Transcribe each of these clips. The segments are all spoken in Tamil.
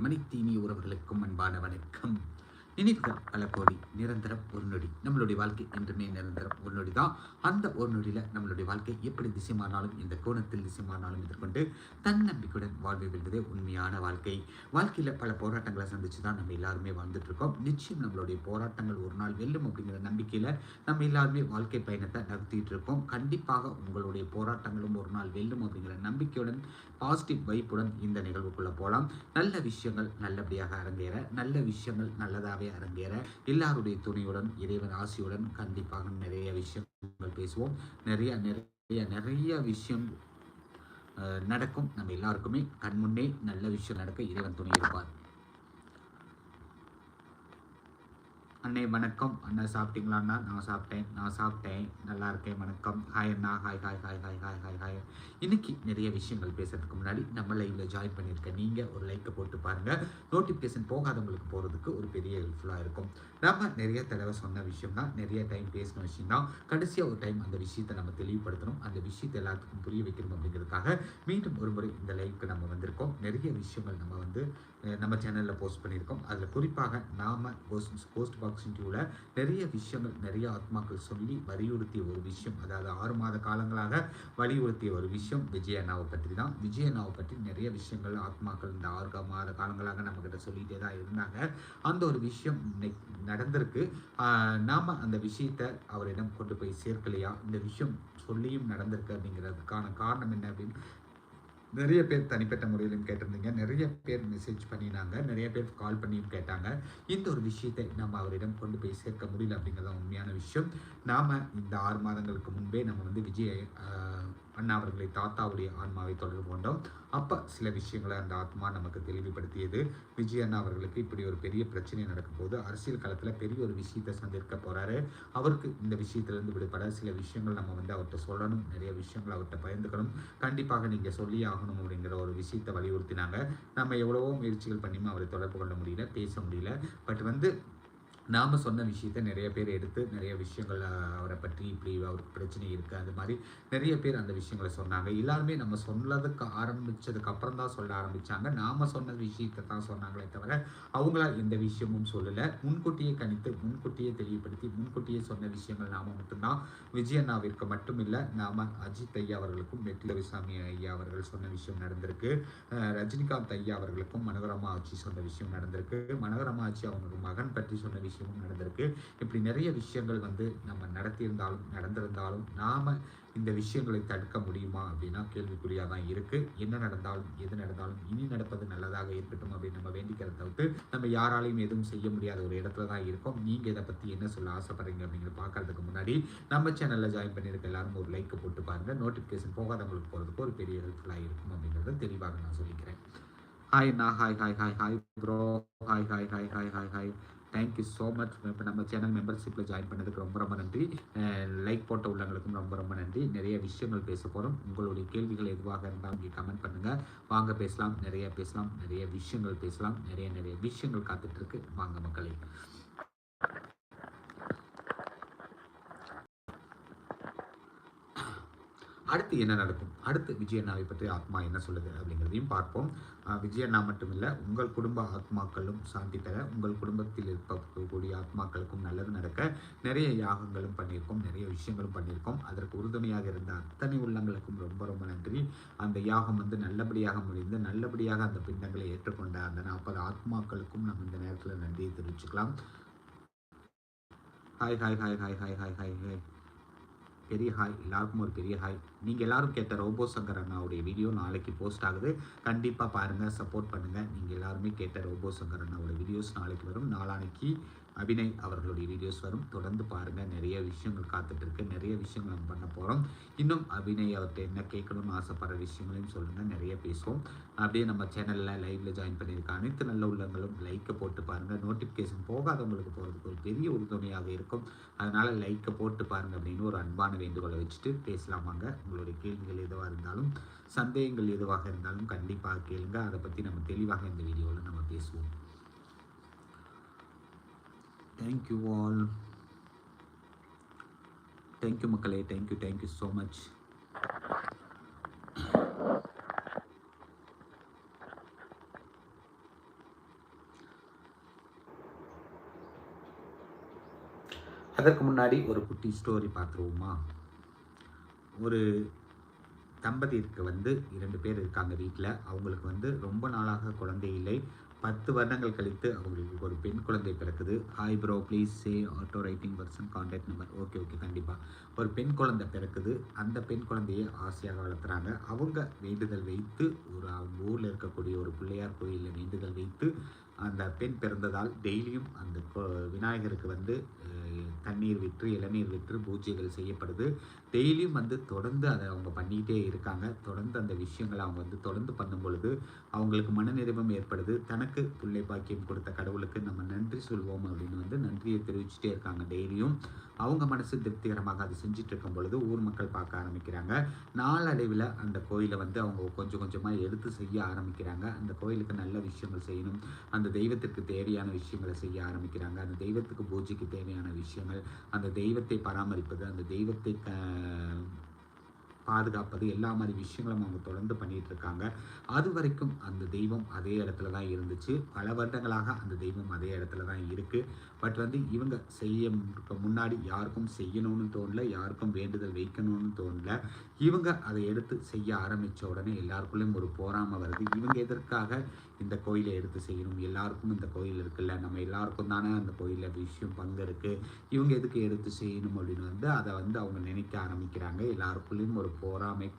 மணித்தீனி உறவர்களுக்கும் உறவுகளுக்கும் அன்பான வணக்கம். நினைவுகள் அலக்கோடி நிரந்தரம் ஒரு நொடி. நம்மளுடைய வாழ்க்கை என்றுமே நிரந்தரம் ஒரு நொடி தான் அந்த ஒரு நொடியில் நம்மளுடைய வாழ்க்கை எப்படி திசைமானாலும் இந்த கோணத்தில் திசைமானாலும் எதிர்கொண்டு தன்னம்பிக்கையுடன் வாழ்வை வெல்வதே உண்மையான வாழ்க்கை. வாழ்க்கையில் பல போராட்டங்களை சந்திச்சு தான் நம்ம எல்லாருமே வாழ்ந்துட்டு இருக்கோம் நிச்சயம் நம்மளுடைய போராட்டங்கள் ஒரு நாள் வெல்லும் அப்படிங்கிற நம்பிக்கையில் நம்ம எல்லாருமே வாழ்க்கை பயணத்தை நடத்திட்டு இருக்கோம் கண்டிப்பாக உங்களுடைய போராட்டங்களும் ஒரு நாள் வெல்லும் அப்படிங்கிற நம்பிக்கையுடன் பாசிட்டிவ் வைப்புடன் இந்த நிகழ்வுக்குள்ளே போகலாம் நல்ல விஷயங்கள் நல்லபடியாக அரங்கேற நல்ல விஷயங்கள் நல்லதாகவே அரங்கேற எல்லாருடைய துணையுடன் இறைவன் ஆசியுடன் கண்டிப்பாக நிறைய விஷயங்கள் பேசுவோம். நிறைய நிறைய நிறைய விஷயம் அஹ், நடக்கும். நம்ம எல்லாருக்குமே கண்முன்னே நல்ல விஷயம் நடக்க இறைவன் துணை இருப்பார். அண்ணே வணக்கம். அண்ணா சாப்பிட்டீங்களா அண்ணா? நான் சாப்பிட்டேன். நான் சாப்பிட்டேன். நல்லா இருக்கேன். வணக்கம். ஹாய் அண்ணா. Hi hi hi hi hi hi hi இன்னைக்கு நிறைய விஷயங்கள் பேசுறதுக்கு முன்னாடி நம்ம லைவ்ல ஜாயின் பண்ணியிருக்கேன் நீங்க ஒரு லைக்கை போட்டு பாருங்க. நோட்டிஃபிகேஷன் போகாதவங்களுக்கு போறதுக்கு ஒரு பெரிய ஹெல்ப்ஃபுல்லாக இருக்கும். நம்ம நிறைய தடவை சொன்ன விஷயம் தான் நிறைய டைம் பேசின விஷயம் தான் கடைசியாக ஒரு டைம் அந்த விஷயத்தை நம்ம தெளிவுபடுத்தணும். அந்த விஷயத்தை எல்லாத்துக்கும் புரிய வைக்கணும் அப்படிங்கிறதுக்காக மீண்டும் ஒரு முறை இந்த லைவுக்கு நம்ம வந்திருக்கோம். நிறைய விஷயங்கள் நம்ம வந்து நம்ம சேனலில் போஸ்ட் பண்ணியிருக்கோம். அதில் குறிப்பாக நாம போஸ்ட் போஸ்ட் பாக்ஸ் ஆப்பர்ச்சுனிட்டியோட நிறைய விஷயங்கள் நிறைய ஆத்மாக்கள் சொல்லி வலியுறுத்திய ஒரு விஷயம் அதாவது ஆறு மாத காலங்களாக வலியுறுத்திய ஒரு விஷயம் விஜய் அண்ணாவை பற்றி தான் விஜய் அண்ணாவை பற்றி நிறைய விஷயங்கள் ஆத்மாக்கள் இந்த ஆறு மாத காலங்களாக நம்மக்கிட்ட சொல்லிகிட்டே தான் இருந்தாங்க. அந்த ஒரு விஷயம் நடந்திருக்கு. நாம் அந்த விஷயத்தை அவரிடம் கொண்டு போய் சேர்க்கலையா? இந்த விஷயம் சொல்லியும் நடந்திருக்கு அப்படிங்கிறதுக்கான காரணம் என்ன அப்படின்னு நிறைய பேர் தனிப்பட்ட முறையிலும் கேட்டிருந்தீங்க. நிறைய பேர் மெசேஜ் பண்ணினாங்க. நிறைய பேர் கால் பண்ணியும் கேட்டாங்க. இந்த ஒரு விஷயத்தை நம்ம அவரிடம் கொண்டு போய் சேர்க்க முடியல அப்படிங்கிறது உண்மையான விஷயம். நாம் இந்த ஆறு மாதங்களுக்கு முன்பே நம்ம வந்து விஜய் அண்ணா அவர்களை தாத்தாவுடைய ஆன்மாவை தொடர்பு கொண்டோம். அப்போ சில விஷயங்களை அந்த ஆத்மா நமக்கு தெளிவுபடுத்தியது. விஜய் அண்ணா அவர்களுக்கு இப்படி ஒரு பெரிய பிரச்சனை நடக்கும் போது அரசியல் களத்தில் பெரிய ஒரு விஷயத்தை சந்திக்க போகிறாரு அவருக்கு இந்த விஷயத்திலிருந்து விடுபட சில விஷயங்கள் நம்ம வந்து அவர்கிட்ட சொல்லணும். நிறைய விஷயங்கள் அவர்கிட்ட பயந்துக்கணும் கண்டிப்பாக நீங்கள் சொல்லி ஆகணும் அப்படிங்கிற ஒரு விஷயத்தை வலியுறுத்தினாங்க. நம்ம எவ்வளவோ முயற்சிகள் பண்ணியும் அவரை தொடர்பு கொள்ள முடியல பேச முடியல. பட் வந்து நாம் சொன்ன விஷயத்த நிறைய பேர் எடுத்து நிறைய விஷயங்கள் அவரை பற்றி இப்படி அவருக்கு பிரச்சனை இருக்குது அது மாதிரி நிறைய பேர் அந்த விஷயங்களை சொன்னாங்க. எல்லாருமே நம்ம சொன்னதுக்கு ஆரம்பிச்சதுக்கு அப்புறம் தான் சொல்ல ஆரம்பித்தாங்க நாம் சொன்ன விஷயத்தை தான் சொன்னாங்களே தவிர அவங்களா எந்த விஷயமும் சொல்லலை. முன்கூட்டியே கணித்து முன்கூட்டியே தெளிவுபடுத்தி முன்கூட்டியே சொன்ன விஷயங்கள் நாம மட்டும்தான். விஜய் அண்ணாவிற்கு மட்டும் இல்லை நாம அஜித் ஐயா அவர்களுக்கும் வெற்றிலவிசாமி ஐயா அவர்கள் சொன்ன விஷயம் நடந்திருக்கு. ரஜினிகாந்த் ஐயா அவர்களுக்கும் மனோரமா ஆட்சி சொன்ன விஷயம் நடந்திருக்கு. மனோரமா ஆட்சி அவங்களோட மகன் பற்றி சொன்ன விஷயம் விஷயமும் நடந்திருக்கு. இப்படி நிறைய விஷயங்கள் வந்து நம்ம நடத்தியிருந்தாலும் நடந்திருந்தாலும் நாம் இந்த விஷயங்களை தடுக்க முடியுமா அப்படின்னா கேள்விக்குறியாக தான் இருக்கு. என்ன நடந்தாலும் எது நடந்தாலும் இனி நடப்பது நல்லதாக இருக்கட்டும் அப்படின்னு நம்ம வேண்டிக்கிறத தவிர்த்து நம்ம யாராலையும் எதுவும் செய்ய முடியாத ஒரு இடத்துல தான் இருக்கோம். நீங்கள் இதை பற்றி என்ன சொல்ல ஆசைப்படுறீங்க அப்படிங்கிற பார்க்கறதுக்கு முன்னாடி நம்ம சேனலில் ஜாயின் பண்ணியிருக்க எல்லாரும் ஒரு லைக் போட்டு பாருங்கள் நோட்டிஃபிகேஷன் போகாதவங்களுக்கு போகிறதுக்கு ஒரு பெரிய ஹெல்ப்ஃபுல்லாக இருக்கும் அப்படிங்கிறத தெளிவாக நான் சொல்லிக்கிறேன். ஹாய் நான் hi hi hi hi bro hi hi hi hi hi hi thank you so much இப்போ நம்ம சேனல் மெம்பர்ஷிப்பில் ஜாயின் பண்ணதுக்கு ரொம்ப ரொம்ப நன்றி. லைக் போட்ட உள்ளவங்களுக்கும் ரொம்ப ரொம்ப நன்றி. நிறைய விஷயங்கள் பேச போகிறோம் உங்களுடைய கேள்விகள் எதுவாக இருந்தால் இங்கே கமெண்ட் பண்ணுங்கள் வாங்க பேசலாம். நிறைய பேசலாம். நிறைய விஷயங்கள் பேசலாம். நிறைய நிறைய விஷயங்கள் காத்துட்ருக்கு வாங்க மக்களே. அடுத்து என்ன நடக்கும்? அடுத்து விஜய் அண்ணாவை பற்றி ஆத்மா என்ன சொல்லுது அப்படிங்கிறதையும் பார்ப்போம். விஜய் அண்ணா மட்டுமில்லை உங்கள் குடும்ப ஆத்மாக்களும் சாந்தி பெற உங்கள் குடும்பத்தில் இருக்கக்கூடிய ஆத்மாக்களுக்கும் நல்லது நடக்க நிறைய யாகங்களும் பண்ணியிருக்கோம் நிறைய விஷயங்களும் பண்ணியிருக்கோம். அதற்கு உறுதுணையாக இருந்த அத்தனை உள்ளங்களுக்கும் ரொம்ப ரொம்ப நன்றி. அந்த யாகம் வந்து நல்லபடியாக முடிந்து நல்லபடியாக அந்த பிண்டங்களை ஏற்றுக்கொண்ட அந்த நாற்பது ஆத்மாக்களுக்கும் நம்ம இந்த நேரத்தில் நன்றியை தெரிவிச்சுக்கலாம். Hi hi hi hi hi hi hi hi பெரிய ஹாய் எல்லாருக்கும் ஒரு பெரிய ஹாய் நீங்கள் எல்லாரும் கேட்ட ரோபோ சங்கர் அண்ணாவுடைய வீடியோ நாளைக்கு போஸ்ட் ஆகுது. கண்டிப்பாக பாருங்கள் சப்போர்ட் பண்ணுங்கள் நீங்கள் எல்லாருமே கேட்ட ரோபோ சங்கர் அண்ணாவோட வீடியோஸ் நாளைக்கு வரும். நாளானைக்கு அபிநய் அவர்களுடைய வீடியோஸ் வரும். தொடர்ந்து பாருங்கள் நிறைய விஷயங்கள் காத்துட்டு இருக்கு நிறைய விஷயங்கள் நம்ம பண்ண போகிறோம் இன்னும் அபிநய் அவர்கிட்ட என்ன கேட்கணும்னு ஆசைப்படுற விஷயங்களையும் சொல்லுங்கள் நிறைய பேசுவோம். அப்படியே நம்ம சேனலில் லைவ்ல ஜாயின் பண்ணியிருக்க அனைத்து நல்ல உள்ளங்களும் லைக்கை போட்டு பாருங்கள் நோட்டிஃபிகேஷன் போகாதவங்களுக்கு போகிறதுக்கு ஒரு பெரிய உறுதுணையாக இருக்கும். அதனால் லைக்கை போட்டு பாருங்கள் அப்படின்னு ஒரு அன்பான வேண்டுகோளை வச்சுட்டு பேசலாம் வாங்க. உங்களுடைய கேள்விகள் எதுவாக இருந்தாலும் சந்தேகங்கள் எதுவாக இருந்தாலும் கண்டிப்பாக கேளுங்க. அதை பற்றி நம்ம தெளிவாக இந்த வீடியோவில் நம்ம பேசுவோம். Thank you all thank you மக்களே thank you thank you so much அதற்கு முன்னாடி ஒரு குட்டி ஸ்டோரி பார்த்துருவோமா? ஒரு தம்பதிக்கு வந்து இரண்டு பேர் இருக்காங்க வீட்டில். அவங்களுக்கு வந்து ரொம்ப நாளாக குழந்தை இல்லை. பத்து வருடங்கள் கழித்து அவங்களுக்கு ஒரு பெண் குழந்தை பிறக்குது. Hi bro please say auto writing person contact number okay okay கண்டிப்பாக ஒரு பெண் குழந்தை பிறக்குது. அந்த பெண் குழந்தையை ஆசையாக வளர்த்துறாங்க. அவங்க வேண்டுதல் வைத்து ஒரு அவங்க ஊரில் இருக்கக்கூடிய ஒரு பிள்ளையார் கோயிலில் வேண்டுதல் வைத்து அந்த பெண் பிறந்ததால் டெய்லியும் அந்த கொ- விநாயகருக்கு வந்து தண்ணீர் விற்று இளநீர் விற்று பூஜைகள் செய்யப்படுது. டெய்லியும் வந்து தொடர்ந்து அதை அவங்க பண்ணிக்கிட்டே இருக்காங்க. தொடர்ந்து அந்த விஷயங்களை அவங்க வந்து தொடர்ந்து பண்ணும் பொழுது அவங்களுக்கு மனநிறைவும் ஏற்படுது. தனக்கு பிள்ளை பாக்கியம் கொடுத்த கடவுளுக்கு நம்ம நன்றி சொல்வோம் அப்படின்னு வந்து நன்றியை தெரிவிச்சுட்டே இருக்காங்க டெய்லியும். அவங்க மனசு திருப்திகரமாக அதை செஞ்சுட்டு இருக்கும் பொழுது ஊர் மக்கள் பார்க்க ஆரம்பிக்கிறாங்க. நாளடைவில் அந்த கோயிலை வந்து அவங்க கொஞ்சம் கொஞ்சமாக எடுத்து செய்ய ஆரம்பிக்கிறாங்க. அந்த கோயிலுக்கு நல்ல விஷயங்கள் செய்யணும். அந்த அந்த தெய்வத்திற்கு தேவையான விஷயங்களை செய்ய ஆரம்பிக்கிறாங்க. அந்த தெய்வத்துக்கு பூஜைக்கு தேவையான விஷயங்கள் அந்த தெய்வத்தை பராமரிப்பது அந்த தெய்வத்தை க பாதுகாப்பது எல்லா மாதிரி விஷயங்களும் அவங்க தொடர்ந்து பண்ணிட்டு இருக்காங்க. அது வரைக்கும் அந்த தெய்வம் அதே இடத்துல தான் இருந்துச்சு. பல வருடங்களாக அந்த தெய்வம் அதே இடத்துல தான் இருக்கு. பட் வந்து இவங்க செய்ய முன்னாடி யாருக்கும் செய்யணும்னு தோணல யாருக்கும் வேண்டுதல் வைக்கணும்னு தோணல. இவங்க அதை எடுத்து செய்ய ஆரம்பித்த உடனே எல்லாருக்குள்ளேயும் ஒரு போராமல் வருது. இவங்க எதற்காக இந்த கோயிலை எடுத்து செய்யணும். எல்லாருக்கும் இந்த கோயில் இருக்குல்ல. நம்ம எல்லாருக்கும் தானே அந்த கோயிலில் விஷயம் பங்கு இருக்கு. இவங்க எதுக்கு எடுத்து செய்யணும் அப்படின்னு வந்து அதை வந்து அவங்க நினைக்க ஆரம்பிக்கிறாங்க. எல்லாருக்குள்ளேயும் ஒரு போராமை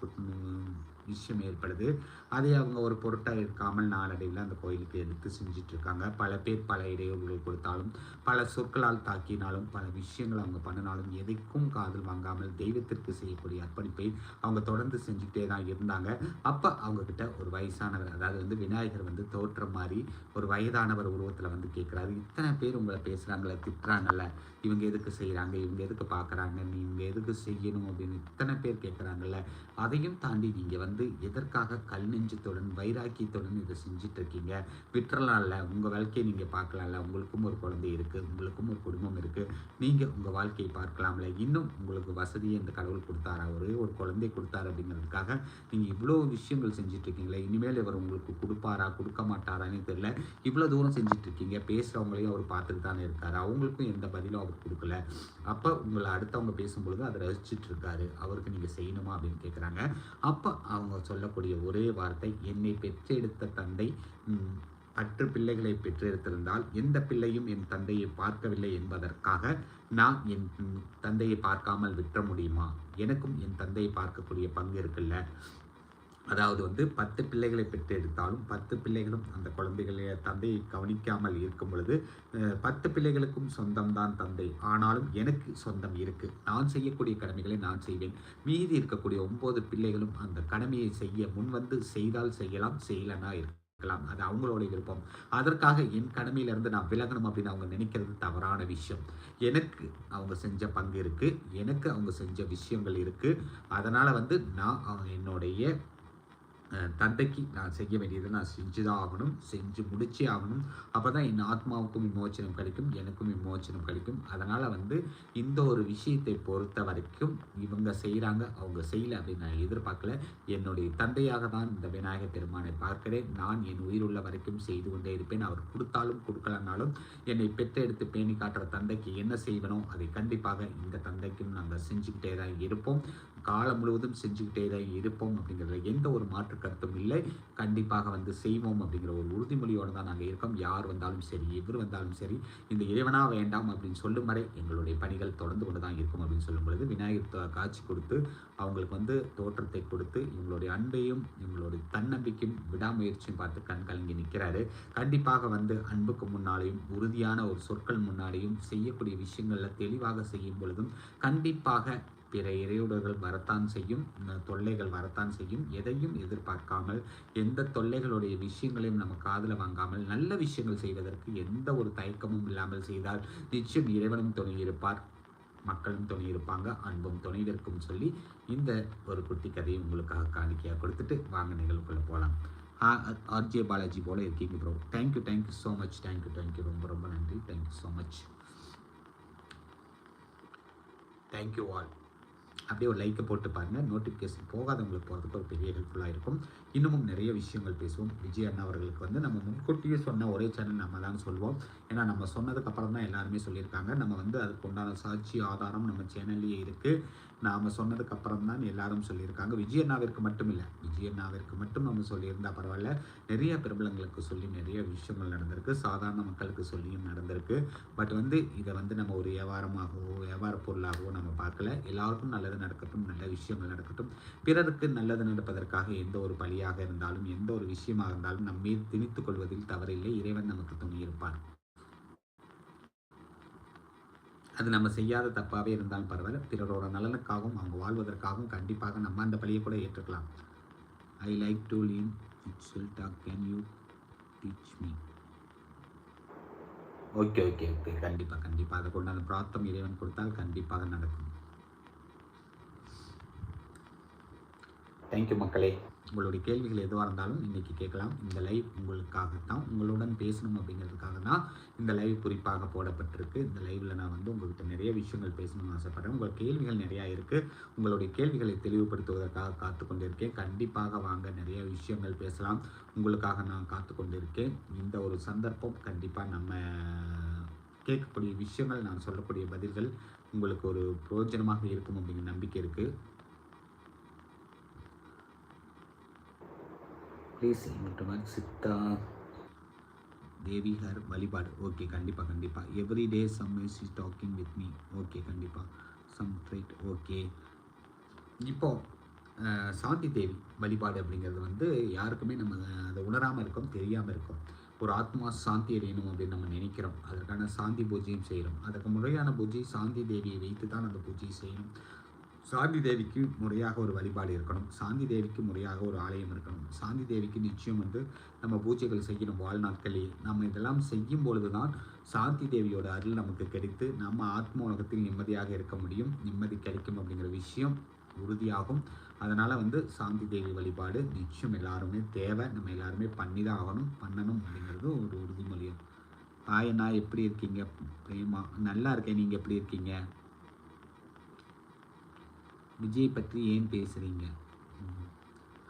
நிச்சயம் விஷயம் ஏற்படுது. அதை அவங்க ஒரு பொருட்டாக இருக்காமல் நாளடைவில் அந்த கோயிலுக்கு எடுத்து செஞ்சுட்டு இருக்காங்க பல பேர் பல இடையூறுகள் கொடுத்தாலும் பல சொற்களால் தாக்கினாலும் பல விஷயங்கள் அவங்க பண்ணினாலும் எதைக்கும் காதல் வாங்காமல் தெய்வத்திற்கு செய்யக்கூடிய அர்ப்பணிப்பை அவங்க தொடர்ந்து செஞ்சுக்கிட்டே தான் இருந்தாங்க. அப்போ அவங்கக்கிட்ட ஒரு வயசானவர் அதாவது வந்து விநாயகர் வந்து தோற்ற மாதிரி ஒரு வயதானவர் உருவத்தில் வந்து கேட்குறாரு இத்தனை பேர் உங்களை பேசுகிறாங்களே திட்டுறாங்கல்ல? இவங்க எதுக்கு செய்கிறாங்க இவங்க எதுக்கு பார்க்குறாங்க இவங்க எதுக்கு செய்யணும் அப்படின்னு இத்தனை பேர் கேட்குறாங்கல்ல அதையும் தாண்டி நீங்கள் வந்து வந்து எதற்காக கல் நெஞ்சத்துடன் வைராக்கியத்துடன் இதை செஞ்சுட்டு இருக்கீங்க விட்டுறலாம்ல உங்கள் வாழ்க்கையை நீங்கள் பார்க்கலாம்ல உங்களுக்கும் ஒரு குழந்தை இருக்குது உங்களுக்கும் ஒரு குடும்பம் இருக்குது நீங்கள் உங்கள் வாழ்க்கையை பார்க்கலாம்ல. இன்னும் உங்களுக்கு வசதியை இந்த கடவுள் கொடுத்தாரா? ஒரே ஒரு குழந்தை கொடுத்தாரு அப்படிங்கிறதுக்காக நீங்கள் இவ்வளோ விஷயங்கள் செஞ்சுட்டு இருக்கீங்களே இனிமேல் இவர் உங்களுக்கு கொடுப்பாரா? கொடுக்க மாட்டாரான்னு தெரியல இவ்வளோ தூரம் செஞ்சுட்டு இருக்கீங்க பேசுகிறவங்களையும் அவர் பார்த்துட்டு தானே இருக்கார். அவங்களுக்கும் எந்த பதிலும் அவர் கொடுக்கல. அப்போ உங்களை அடுத்தவங்க பேசும்பொழுது அதை ரசிச்சுட்டு இருக்காரு அவருக்கு நீங்கள் செய்யணுமா அப்படின்னு கேட்குறாங்க அப்போ அவங்க சொல்லக்கூடிய ஒரே வார்த்தை என்னை பெற்றெடுத்த தந்தை அற்று பற்று பிள்ளைகளை பெற்றெடுத்திருந்தால் எந்த பிள்ளையும் என் தந்தையை பார்க்கவில்லை என்பதற்காக நான் என் தந்தையை பார்க்காமல் விற்ற முடியுமா? எனக்கும் என் தந்தையை பார்க்கக்கூடிய பங்கு இருக்குல்ல. அதாவது வந்து பத்து பிள்ளைகளை பெற்றெடுத்தாலும் பத்து பிள்ளைகளும் அந்த குழந்தைகளை தந்தையை கவனிக்காமல் இருக்கும் பொழுது பத்து பிள்ளைகளுக்கும் சொந்தம்தான் தந்தை. ஆனாலும் எனக்கு சொந்தம் இருக்கு. நான் செய்யக்கூடிய கடமைகளை நான் செய்வேன். மீதி இருக்கக்கூடிய ஒன்பது பிள்ளைகளும் அந்த கடமையை செய்ய முன்வந்து செய்தால் செய்யலாம் செய்யலனா இருக்கலாம். அது அவங்களோட விருப்பம். அதற்காக என் கடமையிலிருந்து நான் விலகணும் அப்படின்னு அவங்க நினைக்கிறது தவறான விஷயம். எனக்கு அவங்க செஞ்ச பங்கு இருக்கு. எனக்கு அவங்க செஞ்ச விஷயங்கள் இருக்கு. அதனால வந்து நான் என்னுடைய தந்தைக்கு நான் செய்ய வேண்டியதை நான் செஞ்சு தான் ஆகணும். செஞ்சு முடிச்சே ஆகணும். அப்போ தான் என் ஆத்மாவுக்கும் விமோச்சனம் கிடைக்கும் எனக்கும் விமோச்சனம் கிடைக்கும். அதனால் வந்து இந்த ஒரு விஷயத்தை பொறுத்த வரைக்கும் இவங்க செய்கிறாங்க அவங்க செய்யல அப்படின்னு நான் எதிர்பார்க்கல. என்னுடைய தந்தையாக தான் இந்த விநாயகர் பெருமானை பார்க்கிறேன். நான் என் உயிர் உள்ள வரைக்கும் செய்து கொண்டே இருப்பேன். அவர் கொடுத்தாலும் கொடுக்கலனாலும் என்னை பெற்றெடுத்து பேணி காட்டுற தந்தைக்கு என்ன செய்வனோ அதை கண்டிப்பாக இந்த தந்தைக்கும் நாங்கள் செஞ்சுக்கிட்டே தான் இருப்போம். காலம் முழுவதும் செஞ்சுக்கிட்டே தான் இருப்போம் அப்படிங்கிறதுல எந்த ஒரு மாற்று கருத்தும் இல்லை. கண்டிப்பாக வந்து செய்வோம் அப்படிங்கிற ஒரு உறுதிமொழியோடு தான் நாங்கள் இருக்கோம். யார் வந்தாலும் சரி எவர் வந்தாலும் சரி இந்த இறைவனா வேண்டாம் அப்படின்னு சொல்லும் வரை எங்களுடைய பணிகள் தொடர்ந்து கொண்டு தான் இருக்கும் அப்படின்னு சொல்லும் பொழுது விநாயகர் காட்சி கொடுத்து அவங்களுக்கு வந்து தோற்றத்தை கொடுத்து இவங்களுடைய அன்பையும் இவங்களுடைய தன்னம்பிக்கையும் விடாமுயற்சியும் பார்த்து கண் கலங்கி நிற்கிறாரு. கண்டிப்பாக வந்து அன்புக்கு முன்னாலேயும் உறுதியான ஒரு சொற்கள் முன்னாலேயும் செய்யக்கூடிய விஷயங்களில் தெளிவாக செய்யும் பொழுதும் கண்டிப்பாக பிற இறையுடர்கள் வரத்தான் செய்யும் தொல்லைகள் வரத்தான் செய்யும். எதையும் எதிர்பார்க்காமல் எந்த தொல்லைகளுடைய விஷயங்களையும் நம்ம காதில் வாங்காமல் நல்ல விஷயங்கள் செய்வதற்கு எந்த ஒரு தயக்கமும் இல்லாமல் செய்தால் நிச்சயம் இறைவனும் துணை இருப்பார் மக்களும் துணை இருப்பாங்க அன்பும் துணை இருக்கும் சொல்லி இந்த ஒரு குட்டி கதையை உங்களுக்காக காணிக்கையாக கொடுத்துட்டு வாங்க நிகழ்வுக்குள்ளே போகலாம் ஆர்ஜே பாலாஜி போல இருக்கீங்க bro thank you thank you so much thank you thank you ரொம்ப ரொம்ப நன்றி. Thank you so much thank you all அப்படியே ஒரு லைக்கை போட்டு பாருங்கள் நோட்டிஃபிகேஷன் போகாதவங்களுக்கு போகிறதுக்கு ஒரு பெரிய ஹெல்ப்ஃபுல்லாக இருக்கும். இன்னமும் நிறைய விஷயங்கள் பேசுவோம். விஜய் அண்ணா அவர்களுக்கு வந்து நம்ம முன்கூட்டியே சொன்ன ஒரே சேனல் நம்ம தான் சொல்வோம் ஏன்னா நம்ம சொன்னதுக்கப்புறம் தான் எல்லாருமே சொல்லியிருக்காங்க. நம்ம வந்து அதுக்கு உண்டான சாட்சி ஆதாரம் நம்ம சேனல்லையே இருக்குது நாம் சொன்னதுக்கப்புறம் தான் எல்லாரும் சொல்லியிருக்காங்க. விஜய் அண்ணாவிற்கு மட்டும் இல்லை. விஜய் அண்ணாவிற்கு மட்டும் நம்ம சொல்லியிருந்தா பரவாயில்ல. நிறைய பிரபலங்களுக்கு சொல்லி நிறைய விஷயங்கள் நடந்திருக்கு. சாதாரண மக்களுக்கு சொல்லியும் நடந்திருக்கு. பட் வந்து இதை வந்து நம்ம ஒரு வியாபாரமாகவோ வியாபார பொருளாகவோ நம்ம பார்க்கல. எல்லாருக்கும் நல்லது நடக்கட்டும் நல்ல விஷயங்கள் நடக்கட்டும். பிறருக்கு நல்லது நடப்பதற்காக எந்த ஒரு பலியாக இருந்தாலும் எந்த ஒரு விஷயமாக இருந்தாலும் நம்ம மீது திணித்துக் கொள்வதில் தவறில்லை. இறைவன் நமக்கு துணை இருப்பார். அது நம்ம செய்யாத தப்பாகவே இருந்தாலும் பரவாயில்ல. பிறரோட நலனுக்காகவும் அவங்க வாழ்வதற்காகவும் கண்டிப்பாக நம்ம அந்த பழியை கூட ஏற்றுக்கலாம். I like to learn talk can you teach me okay okay okay கண்டிப்பாக கண்டிப்பாக அதை கொண்டாந்து பிரார்த்தம் இறைவன் கொடுத்தால் கண்டிப்பாக நடக்கும். தேங்க்யூ மக்களே. உங்களுடைய கேள்விகள் எதுவாக இருந்தாலும் இன்றைக்கி கேட்கலாம். இந்த லைவ் உங்களுக்காகத்தான் உங்களுடன் பேசணும் அப்படிங்கிறதுக்காக தான் இந்த லைவ் குறிப்பாக போடப்பட்டிருக்கு. இந்த லைவில் நான் வந்து உங்கள்கிட்ட நிறைய விஷயங்கள் பேசணும்னு ஆசைப்பட்றேன். உங்கள் கேள்விகள் நிறையா இருக்குது உங்களுடைய கேள்விகளை தெளிவுபடுத்துவதற்காக காத்து கொண்டிருக்கேன். கண்டிப்பாக வாங்க நிறைய விஷயங்கள் பேசலாம். உங்களுக்காக நான் காத்து கொண்டிருக்கேன். இந்த ஒரு சந்தர்ப்பம் கண்டிப்பாக நம்ம கேட்கக்கூடிய விஷயங்கள் நான் சொல்லக்கூடிய பதில்கள் உங்களுக்கு ஒரு பிரயோஜனமாக இருக்கும் அப்படிங்கிற நம்பிக்கை இருக்குது ப்ளீஸ் எங்கள்கிட்ட மாதிரி சித்தா தேவி ஹர் வழிபாடு. ஓகே கண்டிப்பாக கண்டிப்பாக every day some is is talking with me okay கண்டிப்பாக சம் ரைட் ஓகே இப்போது சாந்தி தேவி வழிபாடு அப்படிங்கிறது வந்து யாருக்குமே நம்ம அதை உணராமல் இருக்கோம் தெரியாமல் இருக்கோம். ஒரு ஆத்மா சாந்தி அடையணும் அப்படின்னு நம்ம நினைக்கிறோம். அதற்கான சாந்தி பூஜையும் செய்கிறோம் அதுக்கு முறையான பூஜை சாந்தி தேவியை வைத்து தான் அந்த பூஜையை செய்யணும். சாந்தி தேவிக்கு முறையாக ஒரு வழிபாடு இருக்கணும். சாந்தி தேவிக்கு முறையாக ஒரு ஆலயம் இருக்கணும். சாந்தி தேவிக்கு நிச்சயம் வந்து நம்ம பூஜைகள் செய்யணும் வாழ்நாட்களில் நம்ம இதெல்லாம் செய்யும் பொழுது தான் சாந்தி தேவியோட அருள் நமக்கு கிடைத்து நம்ம ஆத்ம உலகத்தில் நிம்மதியாக இருக்க முடியும். நிம்மதி கிடைக்கும் அப்படிங்கிற விஷயம் உறுதியாகும். அதனால் வந்து சாந்தி தேவி வழிபாடு நிச்சயம் எல்லாருமே தேவை. நம்ம எல்லாருமே பண்ணி தான் ஆகணும். பண்ணணும் அப்படிங்கிறது ஒரு உறுதிமொழியும் ஆயண்ணா எப்படி இருக்கீங்க? பிரேமா நல்லா இருக்கேன். நீங்கள் எப்படி இருக்கீங்க? விஜய் பற்றி ஏன் பேசுகிறீங்க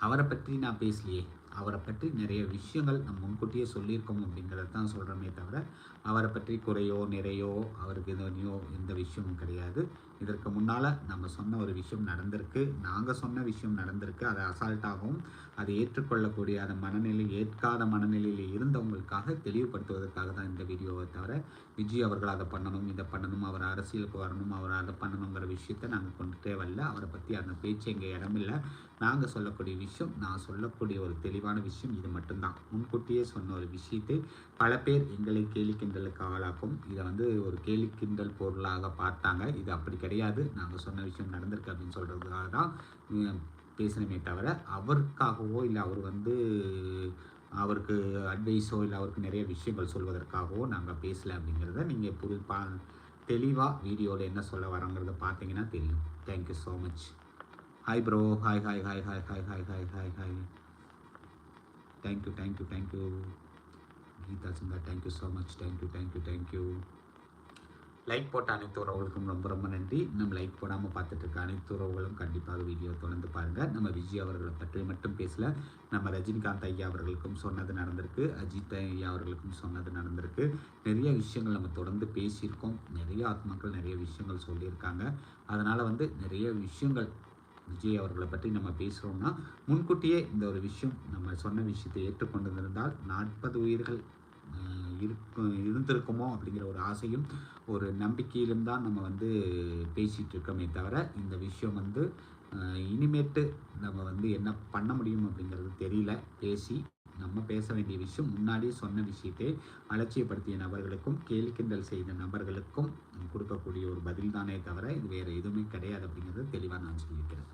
அவரை பற்றி நான் பேசலையே. அவரை பற்றி நிறைய விஷயங்கள் நம்ம முன்கூட்டியே சொல்லியிருக்கோம் அப்படிங்கிறத தான் சொல்கிறோமே தவிர அவரை பற்றி குறையோ நிறையோ அவருக்கு எதனையோ எந்த விஷயமும் கிடையாது. இதற்கு முன்னால் நம்ம சொன்ன ஒரு விஷயம் நடந்திருக்கு. நாங்கள் சொன்ன விஷயம் நடந்திருக்கு. அதை அசால்ட்டாகவும் அதை ஏற்றுக்கொள்ளக்கூடிய அந்த மனநிலை ஏற்காத மனநிலையில் இருந்தவங்களுக்காக தெளிவுபடுத்துவதற்காக தான் இந்த வீடியோவை தவிர விஜய் அவர்கள் அதை பண்ணணும் இதை பண்ணணும் அவர் அரசியலுக்கு வரணும் அவர் அதை பண்ணணுங்கிற விஷயத்த நாங்கள் கொண்டுட்டே வரல. அவரை பற்றி அந்த பேச்சு எங்கள் இடமில்லை. நாங்கள் சொல்லக்கூடிய விஷயம் நான் சொல்லக்கூடிய ஒரு தெளிவான விஷயம் இது மட்டும்தான். முன்கூட்டியே சொன்ன ஒரு விஷயத்தை பல பேர் எங்களை கேலி கிண்டலுக்கு ஆளாக்கும். இதை வந்து ஒரு கேலி கிண்டல் பொருளாக பார்த்தாங்க. இது அப்படி கிடையாது. நாங்கள் சொன்ன விஷயம் நடந்திருக்கு அப்படின்னு சொல்கிறதுக்காக தான் பேசணுமே தவிர அவருக்காகவோ இல்லை அவர் வந்து அவருக்கு அட்வைஸோ இல்லை அவருக்கு நிறைய விஷயங்கள் சொல்வதற்காகவோ நாங்கள் பேசலை அப்படிங்கிறத நீங்கள் புரி பா தெளிவாக வீடியோவில் என்ன சொல்ல வரோங்கிறத பார்த்தீங்கன்னா தெரியும். Thank you so much hi bro hi hi hi hi hi hi hi hi hi thank you thank you thank you Geetha Singha thank you so much thank you thank you thank you like போட்ட அனைத்து உறவுகளுக்கும் ரொம்ப ரொம்ப நன்றி. நம்ம லைக் போடாமல் பார்த்துட்டு இருக்க அனைத்து உறவுகளும் கண்டிப்பாக வீடியோ தொடர்ந்து பாருங்கள் நம்ம விஜய் அவர்களை பற்றி மட்டும் பேசல. நம்ம ரஜினிகாந்த் ஐயா அவர்களுக்கும் சொன்னது நடந்திருக்கு. அஜித் ஐயா அவர்களுக்கும் சொன்னது நடந்திருக்கு. நிறைய விஷயங்கள் நம்ம தொடர்ந்து பேசியிருக்கோம். நிறைய ஆத்மாக்கள் நிறைய விஷயங்கள் சொல்லியிருக்காங்க. அதனால் வந்து நிறைய விஷயங்கள் விஜய் அவர்களை பற்றி நம்ம பேசுகிறோம்னா முன்கூட்டியே இந்த ஒரு விஷயம் நம்ம சொன்ன விஷயத்தை ஏற்றுக்கொண்டு நாற்பது உயிர்கள் இருக்கும் இருந்திருக்குமோ அப்படிங்கிற ஒரு ஆசையும் ஒரு நம்பிக்கையிலும் தான் நம்ம வந்து பேசிகிட்டு இருக்கோமே தவிர இந்த விஷயம் வந்து இனிமேட்டு நம்ம வந்து என்ன பண்ண முடியும் அப்படிங்கிறது தெரியல. பேசி நம்ம பேச வேண்டிய விஷயம் முன்னாடியே சொன்ன விஷயத்தை அலட்சியப்படுத்திய நபர்களுக்கும் கேலி கிண்டல் செய்த நபர்களுக்கும் கொடுக்கக்கூடிய ஒரு பதில் தானே தவிர இது வேறு எதுவுமே கிடையாது அப்படிங்கிறது தெளிவாக நான் சொல்லியிருக்கிறேன்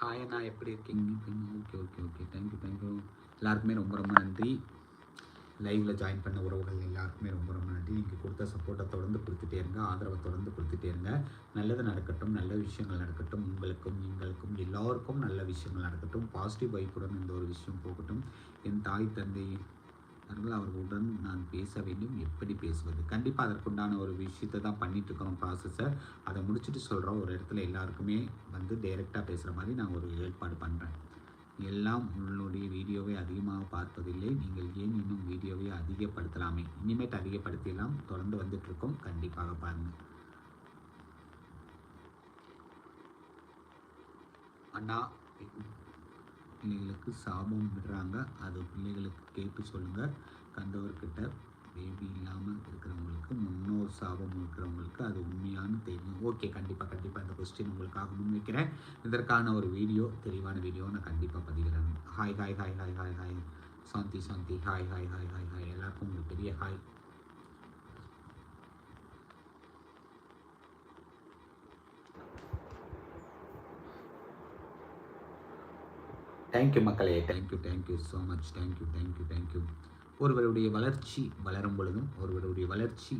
ஹாய் அண்ணா எப்படி இருக்கீங்க? Okay okay okay. Thank you thank you எல்லாருக்குமே ரொம்ப ரொம்ப நன்றி. லைவில் ஜாயின் பண்ண உறவுகள் எல்லாருக்குமே ரொம்ப ரொம்ப நன்றி. நீங்கள் கொடுத்த சப்போர்ட்டை தொடர்ந்து கொடுத்துட்டே இருங்க. ஆதரவை தொடர்ந்து கொடுத்துட்டே இருங்க. நல்லது நடக்கட்டும். நல்ல விஷயங்கள் நடக்கட்டும். உங்களுக்கும் எங்களுக்கும் எல்லாருக்கும் நல்ல விஷயங்கள் நடக்கட்டும். பாசிட்டிவ் வைப்புடன் இந்த ஒரு விஷயம் போகட்டும். என் தாய் தந்தை அவர்கள் அவர்களுடன் நான் பேச வேண்டும் எப்படி பேசுவது? கண்டிப்பாக அதற்குண்டான ஒரு விஷயத்தை தான் பண்ணிட்டு இருக்கிறோம் ப்ராசஸை அதை முடிச்சுட்டு சொல்கிறோம் ஒரு இடத்துல எல்லாருக்குமே வந்து டைரெக்டாக பேசுகிற மாதிரி நான் ஒரு ஏற்பாடு பண்ணுறேன் எல்லாம் உங்களுடைய வீடியோவை அதிகமாக பார்ப்பதில்லை. நீங்கள் ஏன் இன்னும் வீடியோவை அதிகப்படுத்தலாமே? இனிமேட்டு அதிகப்படுத்திடலாம் தொடர்ந்து வந்துட்டுருக்கோம். கண்டிப்பாக பாருங்கள் அண்ணா பிள்ளைகளுக்கு சாபம் விடுறாங்க அது பிள்ளைகளுக்கு கேட்டு சொல்லுங்கள் கண்டவர்கிட்ட பேபி இல்லாமல் இருக்கிறவங்களுக்கு முன்னோர் சாபம் இருக்கிறவங்களுக்கு அது உண்மையான தெரியும் ஓகே கண்டிப்பாக கண்டிப்பாக இந்த கொஸ்டின் உங்களுக்காக முன்வைக்கிறேன். இதற்கான ஒரு வீடியோ தெளிவான வீடியோ நான் கண்டிப்பாக பதிவிடுறேன். Hi hi hi hi hi hi Shanthi Shanthi. Hi hi hi hi hi எல்லாருக்கும் ஒரு பெரிய ஹாய் தேங்க்யூ மக்களே. Thank you thank you so much thank you thank you thank you ஒருவருடைய வளர்ச்சி வளரும் பொழுதும் ஒருவருடைய வளர்ச்சி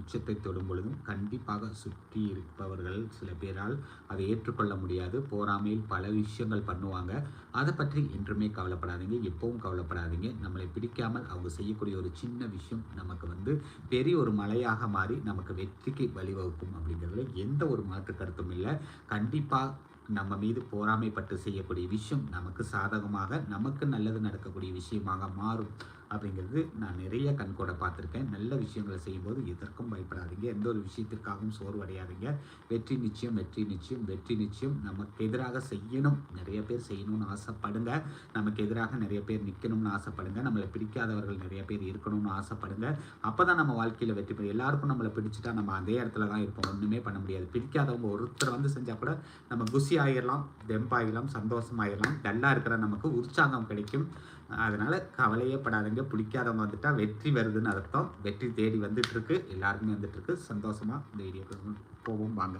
உச்சத்தை தொடும் பொழுதும் கண்டிப்பாக சுற்றி இருப்பவர்கள் சில பேரால் அதை ஏற்றுக்கொள்ள முடியாது. போராமையில் பல விஷயங்கள் பண்ணுவாங்க. அதை பற்றி என்றுமே கவலைப்படாதீங்க. எப்பவும் கவலைப்படாதீங்க. நம்மளை பிடிக்காமல் அவங்க செய்யக்கூடிய ஒரு சின்ன விஷயம் நமக்கு வந்து பெரிய ஒரு மலையாக மாறி நமக்கு வெற்றிக்கு வழிவகுக்கும் அப்படிங்கிறதுல எந்த ஒரு மாற்று கருத்தும் இல்லை. கண்டிப்பாக நம்ம மீது போராமைப்பட்டு செய்யக்கூடிய விஷயம் நமக்கு சாதகமாக நமக்கு நல்லது நடக்கக்கூடிய விஷயமாக மாறும். அப்படிங்கிறது நான் நிறைய கண்கூட பார்த்துருக்கேன். நல்ல விஷயங்களை செய்யும்போது எதற்கும் பயப்படாதீங்க. எந்த ஒரு விஷயத்திற்காகவும் சோர்வடையாதீங்க. வெற்றி நிச்சயம் வெற்றி நிச்சயம் வெற்றி நிச்சயம். நமக்கு எதிராக செய்யணும். நிறைய பேர் செய்யணும்னு ஆசைப்படுங்க. நமக்கு எதிராக நிறைய பேர் நிற்கணும்னு ஆசைப்படுங்க. நம்மளை பிடிக்காதவர்கள் நிறைய பேர் இருக்கணும்னு ஆசைப்படுங்க. அப்போ தான் நம்ம வாழ்க்கையில் வெற்றி பெறும் எல்லாருக்கும் நம்மளை பிடிச்சிட்டா நம்ம அதே இடத்துல தான் இருப்போம். ஒன்றுமே பண்ண முடியாது. பிடிக்காதவங்க ஒருத்தர் வந்து செஞ்சால் கூட நம்ம குசி ஆகிடலாம் தெம்பாகிடலாம் சந்தோஷமாயிடலாம் டல்லாக இருக்கிற நமக்கு உற்சாகம் கிடைக்கும். அதனால் கவலையே படாதீங்க. பிடிக்காதவங்க வந்துட்டா வெற்றி வருதுன்னு அர்த்தம். வெற்றி தேடி வந்துட்டுருக்கு. எல்லாருமே எல்லாருக்குமே சந்தோஷமாக இருக்கு இந்த வீடியோக்கு போவோம் வாங்க.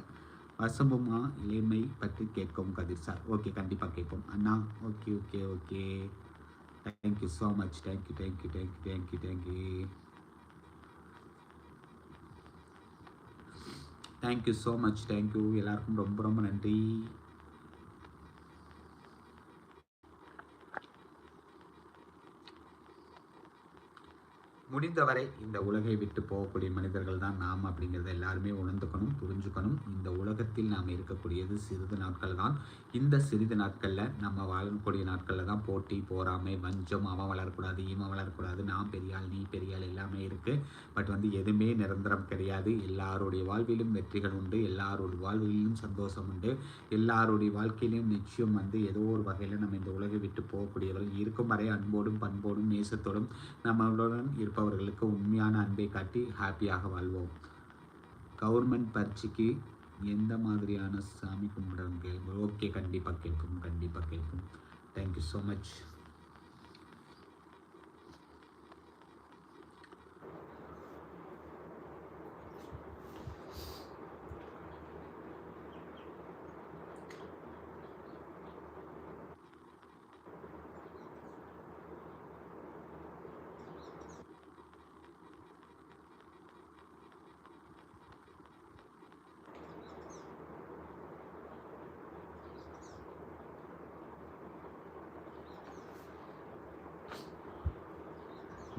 வசம்பமா இளமை பற்றி கேட்கும் கதிர் சார். ஓகே கண்டிப்பாக கேட்போம். அண்ணா okay okay okay. Thank you so much thank you thank you thank you thank you thank you thank you so much thank you எல்லாருக்கும் ரொம்ப ரொம்ப நன்றி. முடிந்தவரை இந்த உலகை விட்டு போகக்கூடிய மனிதர்கள் தான் நாம் அப்படிங்கிறத எல்லாருமே உணர்ந்துக்கணும் புரிஞ்சுக்கணும். இந்த உலகத்தில் நாம் இருக்கக்கூடியது சிறிது நாட்கள் தான் இந்த சிறிது நாட்களில் நம்ம வாழக்கூடிய நாட்களில் தான் போட்டி போராமை வஞ்சம் அவன் வளரக்கூடாது இவன் வளரக்கூடாது நான் பெரியாள் நீ பெரியாள் எல்லாமே இருக்குது பட் வந்து எதுவுமே நிரந்தரம் கிடையாது. எல்லாருடைய வாழ்விலும் வெற்றிகள் உண்டு எல்லாருடைய வாழ்விலும் சந்தோஷம் உண்டு. எல்லாருடைய வாழ்க்கையிலும் நிச்சயம் வந்து ஏதோ ஒரு வகையில் நம்ம இந்த உலகை விட்டு போகக்கூடியவர்கள் இருக்கும் வரை அன்போடும் பண்போடும் நேசத்தோடும் நம்மளுடன் இருப்ப அவர்களுக்கு உண்மையான அன்பை காட்டி ஹாப்பியாக வாழ்வோம். கவர்மெண்ட் பரீட்சைக்கு எந்த மாதிரியான சாமி கும்பிடுறோம் கேள்வி ஓகே கண்டிப்பாக கேட்கும் கண்டிப்பாக கேட்கும். தேங்க்யூ ஸோ மச்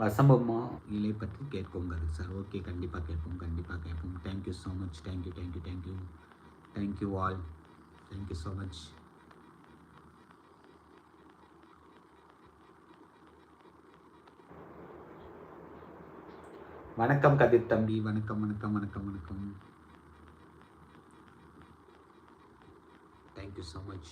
வசம்பமா இலை பற்றி கேட்போம் சார். ஓகே கண்டிப்பாக கேட்போம் கண்டிப்பாக கேட்போம். Thank you so much thank you thank you thank you thank you all thank you so much வணக்கம் கதிர் தம்பி. வணக்கம் வணக்கம் வணக்கம் வணக்கம். தேங்க்யூ ஸோ மச்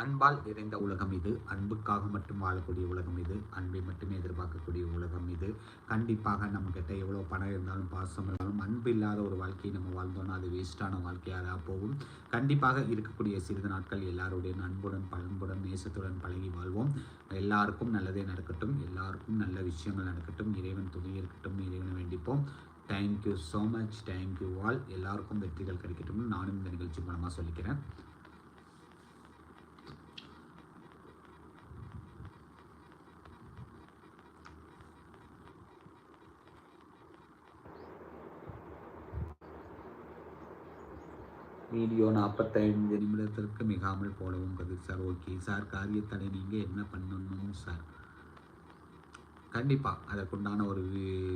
அன்பால் நிறைந்த உலகம் இது. அன்புக்காக மட்டும் வாழக்கூடிய உலகம் இது. அன்பை மட்டுமே எதிர்பார்க்கக்கூடிய உலகம் இது. கண்டிப்பாக நம்மக்கிட்ட எவ்வளோ பணம் இருந்தாலும் பாசம் இருந்தாலும் அன்பு இல்லாத ஒரு வாழ்க்கையை நம்ம வாழ்ந்தோம்னா அது வேஸ்ட்டான வாழ்க்கையாக தான் போகும். கண்டிப்பாக இருக்கக்கூடிய சிறிது நாட்கள் எல்லாருடைய அன்புடன் பண்புடன் நேசத்துடன் பழகி வாழ்வோம். எல்லாருக்கும் நல்லதே நடக்கட்டும். எல்லாருக்கும் நல்ல விஷயங்கள் நடக்கட்டும். இறைவன் துணை இருக்கட்டும். இறைவனை வேண்டிப்போம். Thank you so much thank you all எல்லாருக்கும் வெற்றிகள் கிடைக்கட்டும் நானும் இந்த நிகழ்ச்சி மூலமாக சொல்லிக்கிறேன். வீடியோ நாற்பத்தைந்து நிமிடத்திற்கு மிகாமல் போடவும் கதிர் சார் ஓகே. சார் காரியத்தடை நீங்கள் என்ன பண்ணணும் சார்? கண்டிப்பாக அதற்குண்டான ஒரு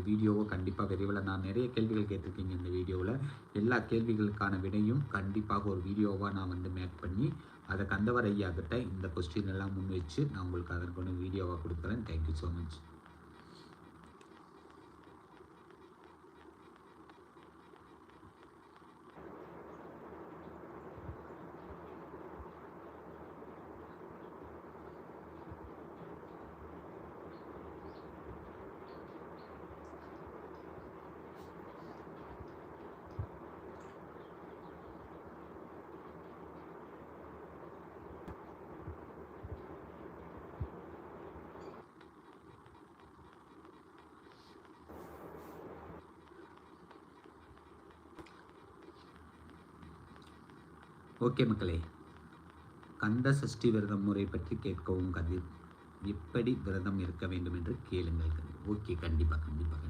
வீடியோவை கண்டிப்பாக விரைவில் நான் நிறைய கேள்விகள் கேட்டிருக்கீங்க இந்த வீடியோவில். எல்லா கேள்விகளுக்கான விடையும் கண்டிப்பாக ஒரு வீடியோவாக நான் வந்து மேக் பண்ணி அதை கந்தவர் ஐயா கிட்ட இந்த கொஸ்டின் எல்லாம் முன் வச்சு நான் உங்களுக்கு அதற்கான வீடியோவாக கொடுக்குறேன். தேங்க்யூ ஸோ மச் ஓகே மக்களே கந்த சஷ்டி விரதம் முறை பற்றி கேட்கவும் கதிர். எப்படி விரதம் இருக்க வேண்டும் என்று கேளுங்கள் கதிர். ஓகே கண்டிப்பாக கண்டிப்பாக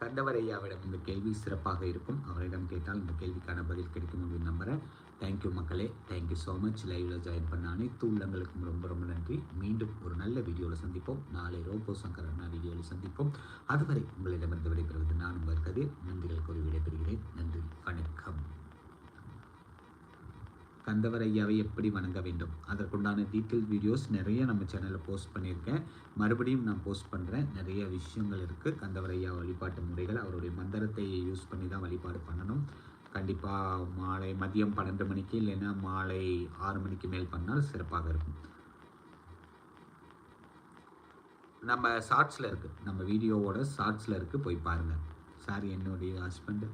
கண்டிப்பாக கண்டவர் ஐயாவிடம் இந்த கேள்வி சிறப்பாக இருக்கும். அவரிடம் கேட்டால் இந்த கேள்விக்கான பதில் கிடைக்கும் அப்படின்னு நம்புகிறேன் தேங்க்யூ மக்களே. தேங்க்யூ ஸோ மச் லைவ்ல ஜாயின் பண்ண அனைத்து உள்ளங்களுக்கும் ரொம்ப ரொம்ப நன்றி. மீண்டும் ஒரு நல்ல வீடியோவில் சந்திப்போம். நாளை ரோபோ சங்கர் அண்ணா வீடியோவில் சந்திப்போம். அதுவரை உங்களிடமிருந்து விடைபெறுவது நான் உங்கள் கதிர். நன்றிகள் கூறி விடைபெறுகிறேன். நன்றி. வணக்கம். கந்தவர் ஐயாவை எப்படி வணங்க வேண்டும்? அதற்குண்டான டீட்டெயில் வீடியோஸ் நிறைய நம்ம சேனலில் போஸ்ட் பண்ணியிருக்கேன். மறுபடியும் நான் போஸ்ட் பண்ணுறேன் நிறைய விஷயங்கள் இருக்குது கந்தவர் ஐயா வழிபாட்டு முறைகள் அவருடைய மந்திரத்தை யூஸ் பண்ணி தான் வழிபாடு பண்ணணும். கண்டிப்பாக மாலை மதியம் பன்னெண்டு மணிக்கு இல்லைன்னா மாலை ஆறு மணிக்கு மேல் பண்ணால் சிறப்பாக இருக்கும். நம்ம ஷார்ட்ஸில் இருக்குது நம்ம வீடியோவோட ஷார்ட்ஸில் இருக்குது போய் பாருங்கள் சார் என்னுடைய ஹஸ்பண்டு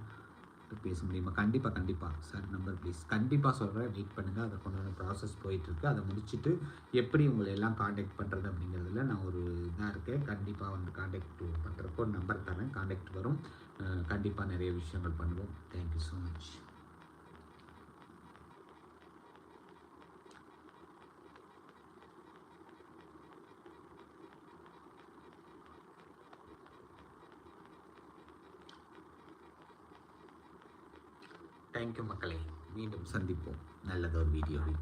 பேச முடியுமா? கண்டிப்பாக கண்டிப்பாக சார் நம்பர் ப்ளீஸ் கண்டிப்பாக சொல்கிறேன் வெயிட் பண்ணுங்கள் அதை கொண்டாட ப்ராசஸ் போயிட்டுருக்கு. அதை முடிச்சுட்டு எப்படி உங்களை எல்லாம் காண்டாக்ட் பண்ணுறது அப்படிங்கிறதுல நான் ஒரு இதாக இருக்கேன். கண்டிப்பாக வந்து காண்டாக்ட் பண்ணுறப்போ ஒரு நம்பர் தரேன். காண்டாக்ட் வரும். கண்டிப்பாக நிறைய விஷயங்கள் பண்ணுவோம். தேங்க்யூ ஸோ மச் தேங்க்யூ மக்களே. மீண்டும் சந்திப்போம். நல்லதொரு வீடியோவில்.